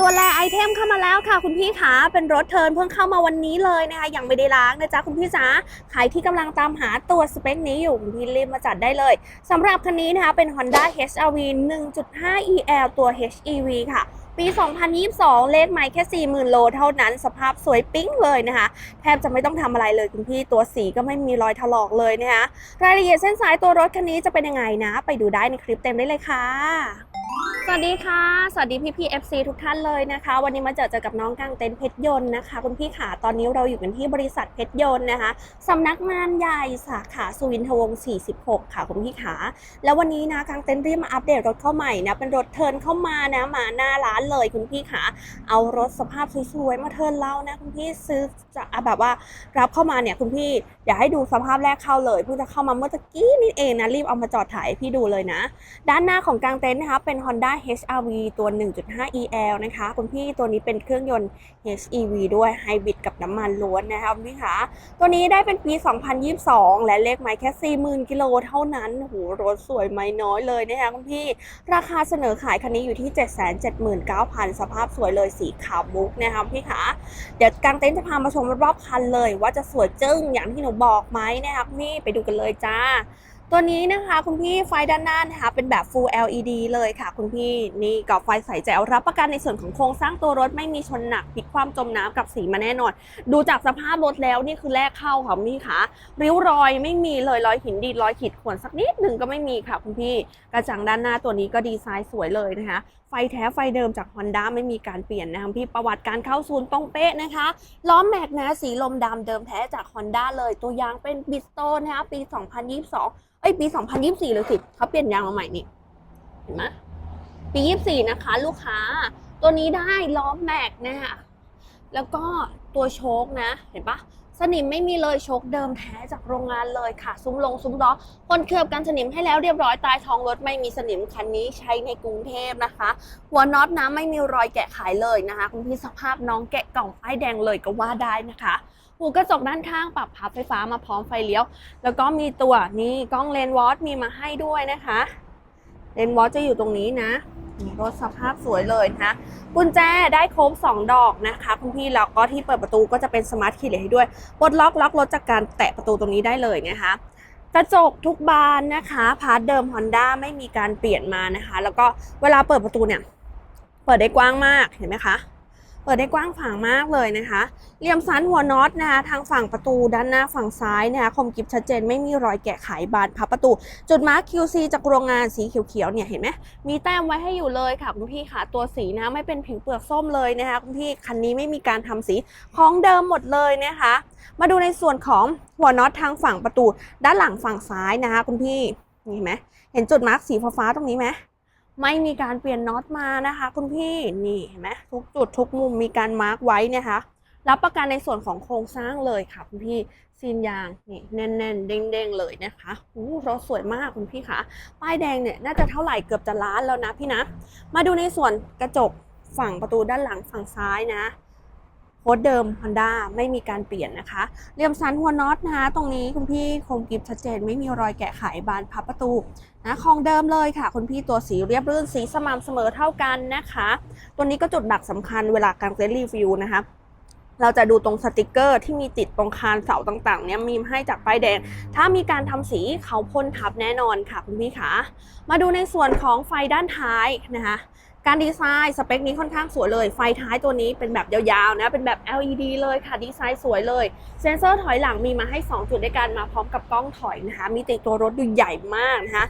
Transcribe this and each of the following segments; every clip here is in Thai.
ตัวแรไอเทมเข้ามาแล้วค่ะ คุณพี่ขาเป็นรถเทิร์นเพิ่งเข้ามาวันนี้เลยนะคะยังไม่ได้ล้างนะจ๊ะคุณพี่จ๋าใครที่กำลังตามหาตัวสเปคนี้อยู่คุณพี่รีบมาจัดได้เลยสำหรับคันนี้นะคะเป็น Honda HR-V 1.5 EL ตัว HEV ค่ะปี 2022 เลขไมล์แค่ 40,000 โลเท่านั้น สภาพสวยปิ๊งเลยนะคะ แทบจะไม่ต้องทำอะไรเลยคุณพี่ ตัวสีก็ไม่มีรอยถลอกเลยนะคะ รายละเอียดเส้นสายตัวรถคันนี้จะเป็นยังไงนะ ไปดูได้ในคลิปเต็มได้เลยค่ะ สวัสดีค่ะ สวัสดีพี่พี่ FC ทุกท่านเลยนะคะ วันนี้มาเจอเจอกับน้องกางเต็นเพชรยนต์นะคะคุณพี่ขาตอนนี้เราอยู่กันที่บริษัทเพชรยนต์นะคะสำนักงานใหญ่สาขาสุวินทวงศ์46 ค่ะคุณพี่ขาแล้ววันนี้นะกางเต็นท์รีบมาอัปเดตรถเข้าใหม่นะเป็นรถเทิร์นเข้ามานะมาหน้าร้านเลยคุณพี่ขาเอารถสภาพสวยๆมาเทิร์นเล่านะคุณพี่ซื้อจะแบบว่ารับเข้ามาเนี่ยคุณพี่อยากให้ดูสภาพแรกเข้าเลยเพิ่งจะเข้ามาเมื่อตะกี้นี่เองนะรีบเอามาจอดถ่ายพี่ดูเลยนะ ด้านหน้าของกลางเต็นนะคะเป็น Honda HR-V ตัว 1.5 EL นะคะ คุณพี่ตัวนี้เป็นเครื่องยนต์ HEV ด้วยไฮบริดกับน้ำมันล้วนนะคะคุณพี่คะตัวนี้ได้เป็นปี 2022 และเลขไมล์แค่ 40,000 กิโลเท่านั้นโหรถสวยไม่น้อยเลยนะคะคุณพี่ ราคาเสนอขายคันนี้อยู่ที่ 779,000 สภาพสวยเลยสีขาวมุกนะคะคุณพี่คะเดี๋ยวกางเต็นท์จะพามาชมรอบๆคันเลย ว่าจะสวยจึ้งอย่างที่หนูบอกไหมนะคะคุณพี่ไปดูกันเลยจ้า ตัวนี้นะคะคุณพี่ไฟด้านหน้านะคะเป็นแบบ Full LED เลยค่ะ คุณพี่นี่กับไฟใสแจ๋วรับประกันในส่วนของโครงสร้างตัวรถไม่มีชนหนักพิดความจมน้ำกับสีมาแน่นอน ดูจากสภาพรถแล้วนี่คือแรกเข้าค่ะคุณพี่คะริ้วรอยไม่มีเลยรอยหินดีดรอยขีดข่วนสักนิดหนึ่งก็ไม่มีค่ะคุณพี่กระจังด้านหน้าตัวนี้ก็ดีไซน์สวยเลยนะคะ ฟแท้ไฟเดิมจาก Honda ไม่มีการเปลี่ยนนะคะพี่ประวัติการเข้าศูนย์ตรงเป๊ะนะคะล้อแม็กนะสีลมดำเดิมแท้จาก Honda เลยตัวยางเป็นบิสโตนนะคะปี 2022 เอ้ยปี 2024เลยสิเขาเปลี่ยนยางมาใหม่นี่เห็นไหมปี 24 นะคะ ลูกค้า ตัวนี้ได้ล้อแม็กนะคะแล้วก็ตัวโชคนะ เห็นปะ สนิมไม่มีเลยโชคเดิมแท้จากโรงงานเลยค่ะ ซุ้มลงซุ้มล้อคนเคลือบกันสนิมให้แล้วเรียบร้อยตายท้องรถไม่มีสนิมคันนี้ใช้ในกรุงเทพนะคะ หัวน็อตนะไม่มีรอยแกะขายเลยนะคะ คุณพี่สภาพน้องแกะกล่องป้ายแดงเลยก็ว่าได้นะคะหูกระจกด้านข้างปรับพับไฟฟ้ามาพร้อมไฟเลี้ยว แล้วก็มีตัวนี่กล้องเลนวอตมีมาให้ด้วยนะคะเลนวอตจะอยู่ตรงนี้นะ รถสภาพสวยเลยนะคะกุญแจได้โค้ง2 ดอกนะคะคุณพี่แล้วก็ที่เปิดประตูก็จะเป็นสมาร์ทคีย์เลยให้ด้วยปลดล็อกล็อกรถจากการแตะประตูตรงนี้ได้เลยนะคะกระจกทุกบานนะคะพาร์ทเดิม Honda ไม่มีการเปลี่ยนมานะคะ แล้วก็เวลาเปิดประตูเนี่ย เปิดได้กว้างมากเห็นไหมคะ เปิดได้กว้างฝางมากเลยนะคะเหลี่ยมสันหัวน็อตนะคะทางฝั่งประตูด้านหน้าฝั่งซ้ายนะคะคมกริบชัดเจนไม่มีรอยแกะไขบานพับประตู จุดมาร์ค QC จากโรงงานสีเขียวๆเนี่ยเห็นไหมมีแต้มไว้ให้อยู่เลยค่ะคุณพี่ค่ะตัวสีนะไม่เป็นผิวเปลือกส้มเลยนะคะคุณพี่คันนี้ไม่มีการทำสีของเดิมหมดเลยนะคะ มาดูในส่วนของหัวน็อตทางฝั่งประตู ด้านหลังฝั่งซ้ายนะคะคุณพี่นี่เห็นไหมเห็นจุดมาร์คสีฟ้าๆตรงนี้ไหม ไม่มีการเปลี่ยนน็อตมานะคะ คุณพี่นี่เห็นไหมทุกจุดทุกมุมมีการมาร์กไว้นะคะ รับประกันในส่วนของโครงสร้างเลยค่ะ คุณพี่ซีนยางนี่แน่นๆ เด้งๆเลยนะคะอู้รถสวยมากคุณพี่คะป้ายแดงเนี่ยน่าจะเท่าไหร่เกือบจะล้านแล้วนะพี่นะ มาดูในส่วนกระจกฝั่งประตูด้านหลังฝั่งซ้ายนะ โค้ดเดิม Honda ไม่มีการเปลี่ยนนะคะเหลี่ยมสันหัวน็อตนะคะตรงนี้คุณพี่คมกริบชัดเจน ไม่มีรอยแกะไขบานพับประตูนะของเดิมเลยค่ะ คุณพี่ตัวสีเรียบรื่นสีสม่ำเสมอเท่ากันนะคะ ตัวนี้ก็จุดดักสำคัญเวลาการเซตรีวิวนะคะเราจะดูตรงสติกเกอร์ที่มีติดตรงคานเสาต่างๆเนี่ยมีให้จากป้ายแดง ถ้ามีการทำสีเขาพ่นทับแน่นอนค่ะคุณพี่คะมาดูในส่วนของไฟด้านท้ายนะคะ การดีไซน์สเปคนี้ค่อนข้างสวยเลย ไฟท้ายตัวนี้เป็นแบบยาวๆนะ เป็นแบบ LED เลยค่ะ ดีไซน์สวยเลย เซ็นเซอร์ถอยหลังมีมาให้ 2 จุดด้วยกันมาพร้อมกับกล้องถอยนะคะ มีติดตัวรถดูใหญ่มากนะคะ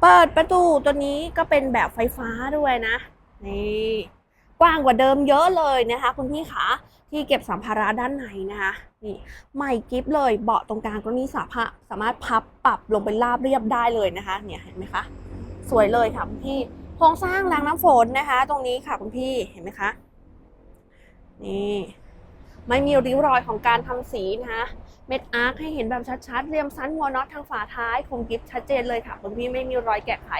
เปิดประตูตัวนี้ก็เป็นแบบไฟฟ้าด้วยนะ นี่กว้างกว่าเดิมเยอะเลยนะคะ คุณพี่ขาที่เก็บสัมภาระด้านในนะคะนี่ใหม่กิฟเลยเบาะตรงกลางก็นี่สามารถสามารถพับปรับลงไปราบเรียบได้เลยนะคะ เนี่ยเห็นไหมคะ สวยเลยค่ะคุณพี่ โครงสร้างรางน้ำฝนนะคะ ตรงนี้ค่ะคุณพี่เห็นไหมคะ นี่ไม่มีริ้วรอยของการทำสีนะคะเม็ดอาร์คให้เห็นแบบชัดๆ เรียมซันหัวน็อตทางฝาท้ายคมกริบชัดเจนเลยค่ะคุณพี่ไม่มีรอยแกะไข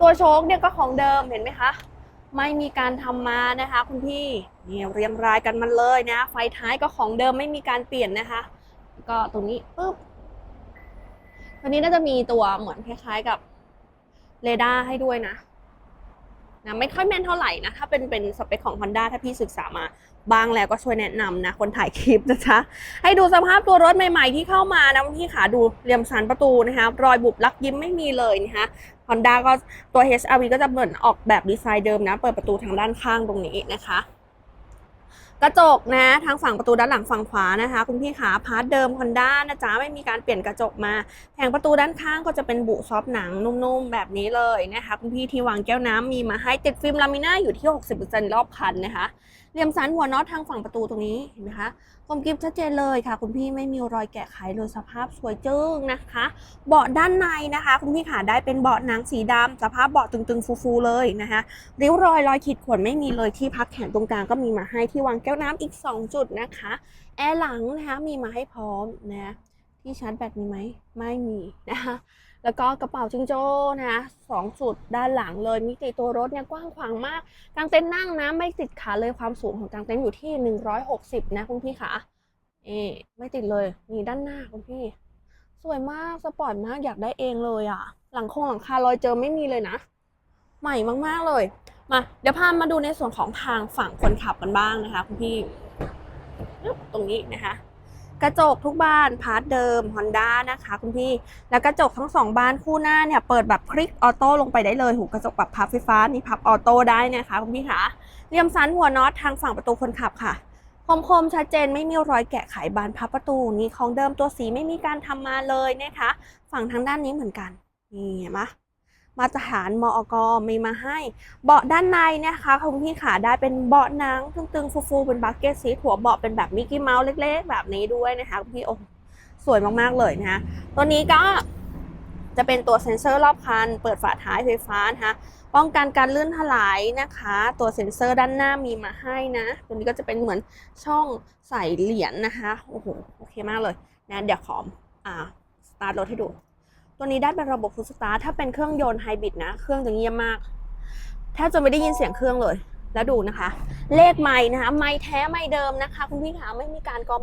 ตัวโชคเนี่ยก็ของเดิมเห็นไหมคะไม่มีการทำมานะคะ คุณพี่นี่เรียงรายกันมันเลยนะ ไฟท้ายก็ของเดิมไม่มีการเปลี่ยนนะคะ ก็ตรงนี้ปุ๊บตัวนี้น่าจะมีตัวเหมือนคล้ายๆกับเรดาร์ให้ด้วยนะ นะไม่ค่อยแม่นเท่าไหร่นะถ้าเป็นเป็นสเปคของ Honda ถ้าพี่ศึกษามาบ้างแล้วก็ช่วยแนะนำนะคนถ่ายคลิปนะจ๊ะให้ดูสภาพตัวรถใหม่ๆที่เข้ามานะพี่ขาดูเรียมสันประตูนะคะรอยบุบลักยิ้มไม่มีเลยนะคะ Honda ก็ตัว HRV ก็จะเหมือนออกแบบดีไซน์เดิมนะ เปิดประตูทางด้านข้างตรงนี้นะคะ กระจกนะทางฝั่งประตูด้านหลังฝั่งขวานะคะ คุณพี่ขาพาร์ทเดิมคอนด้านะจ๊ะไม่มีการเปลี่ยนกระจกมาแผงประตูด้านข้างก็จะเป็นบุซอฟหนังนุ่มๆ แบบนี้เลยนะคะ คุณพี่ที่วางแก้วน้ำมีมาให้ติดฟิล์มลามิน่าอยู่ที่ 60%รอบคันนะคะ เหลี่ยมสันหัวน็อตทางฝั่งประตูตรงนี้เห็นไหมคะคมกริบชัดเจนเลยค่ะ คุณพี่ไม่มีรอยแกะไขเลยสภาพสวยจึ้งนะคะ เบาะด้านในนะคะ คุณพี่ขาได้เป็นเบาะหนังสีดำสภาพเบาะตึงๆฟูๆเลยนะคะริ้วรอยรอยขีดข่วนไม่มีเลยที่พักแขนตรงกลางก็มีมาให้ที่วางแก้วน้ำอีก 2 จุดนะคะแอร์หลังนะคะมีมาให้พร้อมนะที่ชาร์จแบตมีไหมไม่มีนะคะ แล้วก็กระเป๋าจิงโจ้นะสองจุดด้านหลังเลย มิติตัวรถเนี่ยกว้างขวางมาก กางเต็นท์นั่งนะ ไม่ติดขาเลยความสูงของกางเต็นท์อยู่ที่ 160 นะคุณพี่ขาเอ๊ไม่ติดเลยนี่ด้านหน้าคุณพี่ สวยมากสปอร์ตมากอยากได้เองเลยอะ หลังโคงหลังคารอยเจอไม่มีเลยนะ ใหม่มากๆเลย มาเดี๋ยวพามาดูในส่วนของทางฝั่งคนขับกันบ้างนะคะคุณพี่ตรงนี้นะคะ กระจกทุกบานพาร์ทเดิม Honda นะคะคุณพี่ แล้วกระจกทั้งสองบานคู่หน้าเนี่ยเปิดแบบคลิกออโต้ลงไปได้เลยหูกระจกแบบพับไฟฟ้านี่พับออโต้ได้นะคะคุณพี่คะเรียมสันหัวน็อตทางฝั่งประตูคนขับค่ะคมๆชัดเจนไม่มีรอยแกะไขบานพับประตูนี่ของเดิมตัวสีไม่มีการทำมาเลยนะคะ ฝั่งทางด้านนี้เหมือนกันนี่เห็นไหม มาตรฐานมอกมีมาให้ เบาะด้านในนะคะคุณพี่ขาได้เป็นเบาะหนังตึงๆ ฟูๆ เป็นบักเก็ตซีทหัวเบาะเป็นแบบมิกกี้เมาส์เล็กๆ แบบนี้ด้วยนะคะคุณพี่โอ้สวยมากๆเลยนะคะตัวนี้ก็จะเป็นตัวเซ็นเซอร์รอบคัน เปิดฝาท้ายไฟฟ้านะคะป้องกันการลื่นถลายนะคะ ตัวเซ็นเซอร์ด้านหน้ามีมาให้นะ ตัวนี้ก็จะเป็นเหมือนช่องใส่เหรียญนะคะ โอ้โห โอเคมากเลยนะเดี๋ยวขออ่า สตาร์ทรถให้ดู ตัวนี้ได้เป็นระบบฟูสตาร์ถ้าเป็นเครื่องยนต์ไฮบริดนะ เครื่องจะเงียบมากแทบจะไม่ได้ยินเสียงเครื่องเลย แล้วดูนะคะ เลขไม่นะคะไม่แท้ไม่เดิมนะคะ คุณพี่คะไม่มีการกอม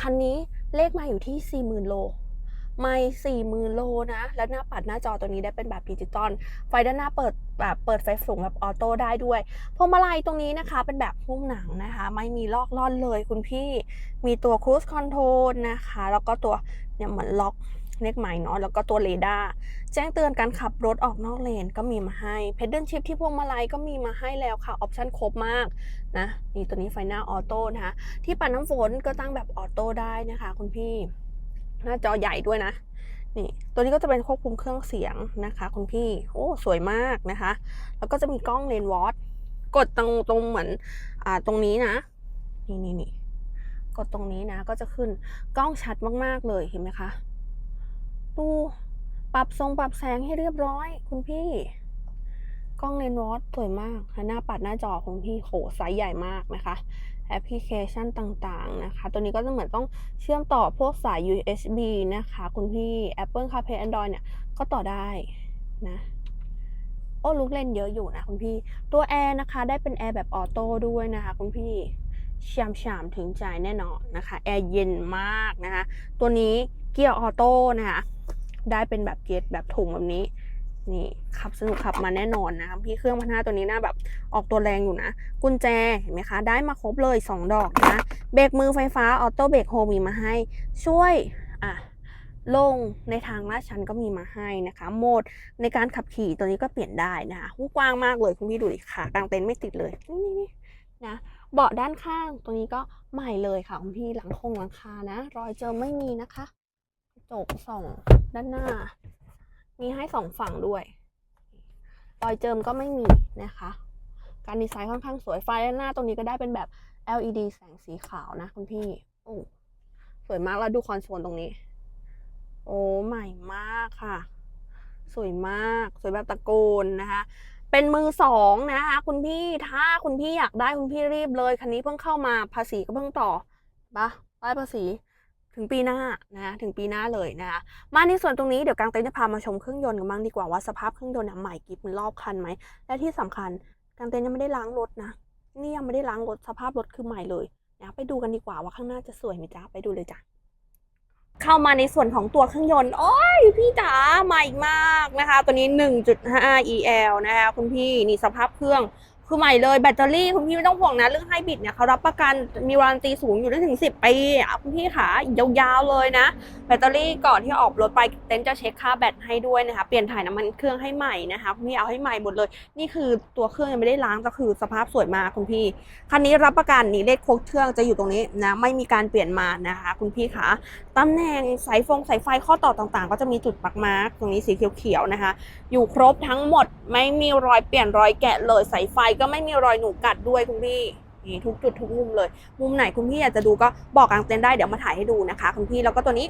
คันนี้เลขไม่อยู่ที่ 40,000 โล ไม่40,000โลนะ แล้วหน้าปัดหน้าจอตัวนี้ได้เป็นแบบดิจิตอล ไฟด้านหน้าเปิดแบบเปิดไฟสูงแบบออโต้ได้ด้วย พวงมาลัยตรงนี้นะคะ เป็นแบบพุ่งหนังนะคะ ไม่มีลอกล่อนเลยคุณพี่ มีตัว cruise control นะคะ แล้วก็ตัวเนี่ยเหมือนล็อก เลขหมายเนาะแล้วก็ตัวเรดาร์แจ้งเตือนการขับรถออกนอกเลนก็มีมาให้เพดเดิลชิพที่พวงมาลัยก็มีมาให้แล้วค่ะออปชั่นครบมากนะนี่ตัวนี้ไฟหน้าออโต้นะคะที่ปัดน้ำฝนก็ตั้งแบบออโต้ได้นะคะคุณพี่ หน้าจอใหญ่ด้วยนะนี่ตัวนี้ก็จะเป็นควบคุมเครื่องเสียงนะคะ คุณพี่โอ้สวยมากนะคะ แล้วก็จะมีกล้องเลนวอตกดตรงตรงเหมือนอ่าตรงนี้นะ นี่นี่นี่กดตรงนี้นะก็จะขึ้นกล้องชัดมาก ๆ เลยเห็นไหมคะ ดูปรับทรงปรับแสงให้เรียบร้อย คุณพี่ กล้องเลนส์วอตสวยมากหน้าปัดหน้าจอคุณพี่โหไซส์ใหญ่มากนะคะแอปพลิเคชันต่างๆนะคะ ตัวนี้ก็จะเหมือนต้องเชื่อมต่อพวกสาย USB นะคะ คุณพี่ Apple CarPlay Android เนี่ย ก็ต่อได้นะ โอ้ลูกเล่นเยอะอยู่นะคุณพี่ ตัวแอร์นะคะ ได้เป็นแอร์แบบออโต้ด้วยนะคะ คุณพี่ ชามชามถึงใจแน่นอนนะคะแอร์เย็นมากนะคะ ตัวนี้เกียร์ออโต้นะคะได้เป็นแบบเกียร์แบบถุงแบบนี้นี่ขับสนุกขับมาแน่นอนนะคะพี่เครื่องพันห้าตัวนี้น่าแบบออกตัวแรงอยู่นะ กุญแจเห็นไหมคะ ได้มาครบเลย 2 ดอกนะเบรกมือไฟฟ้าออโต้เบรกโฮมีมาให้ ช่วยอะลงในทางลาดชันก็มีมาให้นะคะ โหมดในการขับขี่ตัวนี้ก็เปลี่ยนได้นะคะกว้างมากเลยคุณพี่ดูดิค่ะกลางเต็นท์ไม่ติดเลยนี่นี่นะ เบาะด้านข้างตัวนี้ก็ใหม่เลยค่ะคุณพี่หลังคงหลังคานะ รอยเจอไม่มีนะคะกระจกสองด้านหน้า มีให้สองฝั่งด้วย รอยเจิมก็ไม่มีนะคะ การดีไซน์ค่อนข้างสวยไฟด้านหน้าตรงนี้ก็ได้เป็นแบบ LED แสงสีขาวนะคุณพี่โอ้สวยมากแล้วดูคอนโซลตรงนี้ โอ้ใหม่มากค่ะ สวยมาก สวยแบบตะโกนนะคะ เป็นมือสองนะคะ คุณพี่ถ้าคุณพี่อยากได้คุณพี่รีบเลยคันนี้เพิ่งเข้ามาภาษีก็เพิ่งต่อปะป้ายภาษีถึงปีหน้านะถึงปีหน้าเลยนะคะมาในส่วนตรงนี้เดี๋ยวกางเต็นท์จะพามาชมเครื่องยนต์กันบ้างดีกว่าว่าสภาพเครื่องยนต์น่ะใหม่กิฟมันรอบคันไหมและที่สำคัญกางเต็นท์ยังไม่ได้ล้างรถนะนี่ยังไม่ได้ล้างรถสภาพรถคือใหม่เลยนะไปดูกันดีกว่าว่าข้างหน้าจะสวยไหมจ๊ะไปดูเลยจ้ะ เข้ามาในส่วนของตัวเครื่องยนต์ โอ้ยพี่จ๋าใหม่มากนะคะ ตัวนี้ 1.5 EL นะคะคุณพี่นี่สภาพเครื่อง คือใหม่เลยแบตเตอรี่คุณพี่ไม่ต้องห่วงนะเรื่องไฮบริดเนี่ยเขารับประกันมีวารันตีสูงอยู่ได้ถึง 10 ปีคุณพี่ขายาวๆเลยนะ แบตเตอรี่ก่อนที่ออกรถไปเต็นท์จะเช็คค่าแบตให้ด้วยนะคะ เปลี่ยนถ่ายน้ำมันเครื่องให้ใหม่นะคะคุณพี่เอาให้ใหม่หมดเลย นี่คือตัวเครื่องยังไม่ได้ล้างก็คือสภาพสวยมากคุณพี่คันนี้รับประกันนี่เลขโค้ดเครื่องจะอยู่ตรงนี้นะไม่มีการเปลี่ยนมานะคะ คุณพี่คะตำแหน่งสายฟงสายไฟข้อต่อต่างๆ ก็จะมีจุดปักมาร์กตรงนี้สีเขียวๆนะคะ อยู่ครบทั้งหมดไม่มีรอยเปลี่ยนรอยแกะเลยสายไฟก็ไม่มีรอยหนูกัดด้วยคุณพี่นี่ทุกจุดทุกมุมเลย มุมไหนคุณพี่อยากจะดูก็บอกกลางเต็นท์ได้เดี๋ยวมาถ่ายให้ดูนะคะคุณพี่แล้วก็ตัวนี้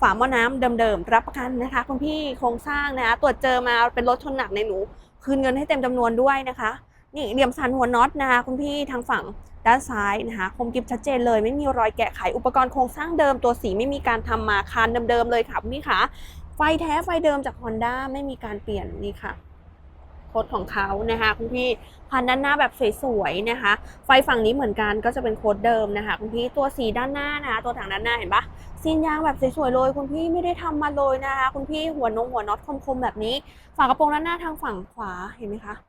ฝาหม้อน้ำเดิมๆรับประกันนะคะ คุณพี่โครงสร้างนะคะตรวจเจอมาเป็นรถชนหนักในหนู คืนเงินให้เต็มจำนวนด้วยนะคะ นี่เหลี่ยมสันหัวน็อตนะคะคุณพี่ทางฝั่งด้านซ้ายนะคะคมกริบชัดเจนเลย ไม่มีรอยแกะไขอุปกรณ์โครงสร้างเดิมตัวสีไม่มีการทำมาคานเดิมๆเลยค่ะคุณพี่คะไฟแท้ไฟเดิมจาก Honda ไม่มีการเปลี่ยนนี่ค่ะ ค้ดของเขานะคะคุณพี่พันด้านหน้าแบบสวยๆนะคะ ไฟฝั่งนี้เหมือนกันก็จะเป็นโค้ดเดิมนะคะคุณพี่ตัวสีด้านหน้านะคะตัวถังด้านหน้าเห็นปะซีนยางแบบสวยๆเลยคุณพี่ไม่ได้ทำมาเลยนะคะคุณพี่หัวนงหัวน็อตคมๆแบบนี้ฝากระโปรงด้านหน้าทางฝั่งขวาเห็นไหมคะ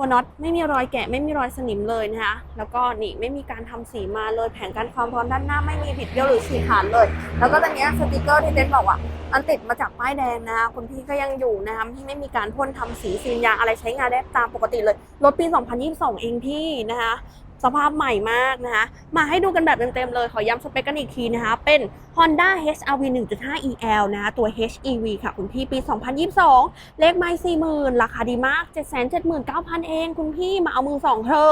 หัวน็อตไม่มีรอยแกะไม่มีรอยสนิมเลยนะคะ แล้วก็นี่ไม่มีการทำสีมาเลยแผงกันความร้อนด้านหน้าไม่มีบิดเบี้ยวหรือฉีกขาดเลย แล้วก็ตอนนี้สติกเกอร์ที่เต้นบอกว่าอันติดมาจากป้ายแดงนะคะคุณพี่ก็ยังอยู่นะคะที่ไม่มีการพ่นทำสีซีนยางอะไรใช้งานได้ตามปกติเลยรถปี 2022 เองพี่นะคะ สภาพใหม่มากนะคะ มาให้ดูกันแบบเต็มๆเลย ขอย้ำสเปคกันอีกทีนะคะ เป็น Honda HRV 1.5 EL นะคะตัว HEV ค่ะ คุณพี่ปี 2022 เลขไม่40,000 ราคาดีมาก 779,000 เอง คุณพี่มาเอามือสองเธอ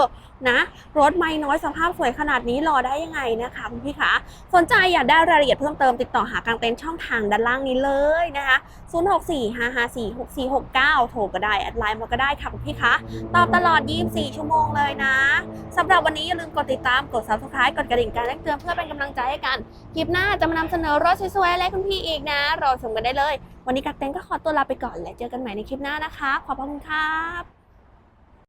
นะ รถไม่น้อยสภาพสวยขนาดนี้รอได้ยังไงนะคะ คุณพี่คะสนใจอยากได้รายละเอียดเพิ่มเติมติดต่อหากางเต็นท์ช่องทางด้านล่างนี้เลยนะคะ 0645546469 โทรก็ได้แอดไลน์มาก็ได้ค่ะคุณพี่คะตอบตลอด 24 ชั่วโมงเลยนะสำหรับวันนี้อย่าลืมกดติดตามกด subscribe กดกระดิ่งการแจ้งเตือนเพื่อเป็นกำลังใจให้กันคลิปหน้าจะมานำเสนอรถสวยๆอะคุณพี่อีกนะ รอชมกันได้เลย วันนี้กักเต็นก็ขอตัวลาไปก่อนและเจอกันใหม่ในคลิปหน้านะคะ ขอบคุณครับ